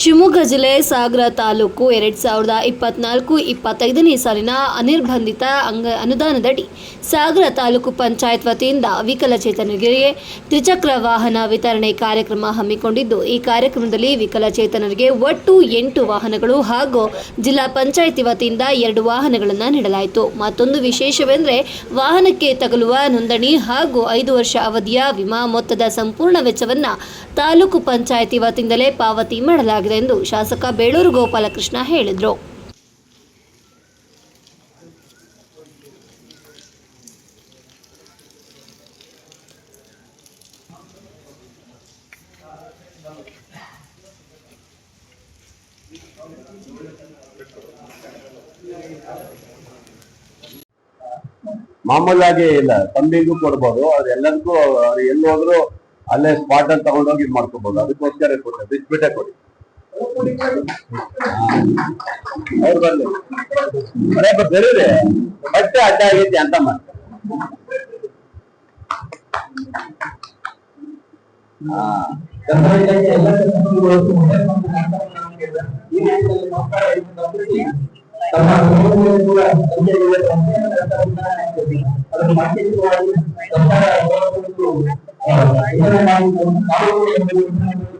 ಶಿವಮೊಗ್ಗ ಜಿಲ್ಲೆ ಸಾಗರ ತಾಲೂಕು ಎರಡು ಸಾವಿರದ ಇಪ್ಪತ್ನಾಲ್ಕು ಇಪ್ಪತ್ತೈದನೇ ಸಾಲಿನ ಅನಿರ್ಬಂಧಿತ ಅಂಗ ಅನುದಾನದಡಿ ಸಾಗರ ತಾಲೂಕು ಪಂಚಾಯತ್ ವತಿಯಿಂದ ವಿಕಲಚೇತನರಿಗೆ ತ್ರಿಚಕ್ರ ವಾಹನ ವಿತರಣೆ ಕಾರ್ಯಕ್ರಮ ಹಮ್ಮಿಕೊಂಡಿದ್ದು, ಈ ಕಾರ್ಯಕ್ರಮದಲ್ಲಿ ವಿಕಲಚೇತನರಿಗೆ ಒಟ್ಟು ಎಂಟು ವಾಹನಗಳು ಹಾಗೂ ಜಿಲ್ಲಾ ಪಂಚಾಯಿತಿ ವತಿಯಿಂದ ಎರಡು ವಾಹನಗಳನ್ನು ನೀಡಲಾಯಿತು. ಮತ್ತೊಂದು ವಿಶೇಷವೆಂದರೆ, ವಾಹನಕ್ಕೆ ತಗಲುವ ನೋಂದಣಿ ಹಾಗೂ ಐದು ವರ್ಷ ಅವಧಿಯ ವಿಮಾ ಮೊತ್ತದ ಸಂಪೂರ್ಣ ವೆಚ್ಚವನ್ನು ತಾಲೂಕು ಪಂಚಾಯಿತಿ ವತಿಯಿಂದಲೇ ಪಾವತಿ ಮಾಡಲಾಗಿದೆ. ಎಂದು ಶಾಸಕ ಬೇಳೂರು ಗೋಪಾಲಕೃಷ್ಣ ಹೇಳಿದರು. ಮಾಮೂಲಾಗಿ ಇಲ್ಲ. ತಂಬಿಗೂ ಕೊಡ್ಬೋದು. ಅದು ಎಲ್ಲದಕ್ಕೂ ಅವ್ರು ಎಲ್ಲಿ ಹೋದ್ರು ಅಲ್ಲೇ ಸ್ಪಾಟ್ ಅಲ್ಲಿ ತಗೊಂಡೋಗಿ ಮಾಡ್ಕೋಬಹುದು ಅದಕ್ಕೋಸ್ಕರ ಕೊಟ್ಟೆ ಬಿಟ್ಬಿಟ್ಟೆ ಕೊಡಿ. ಅವ್ರು ಬರ್ಲಿ ಅದೇ ಬೆರೀರಿ ಬಟ್ಟೆ ಅಡ್ಡ ಆಗೈತಿ ಅಂತ ಮಾಡ ಅದನ್ನು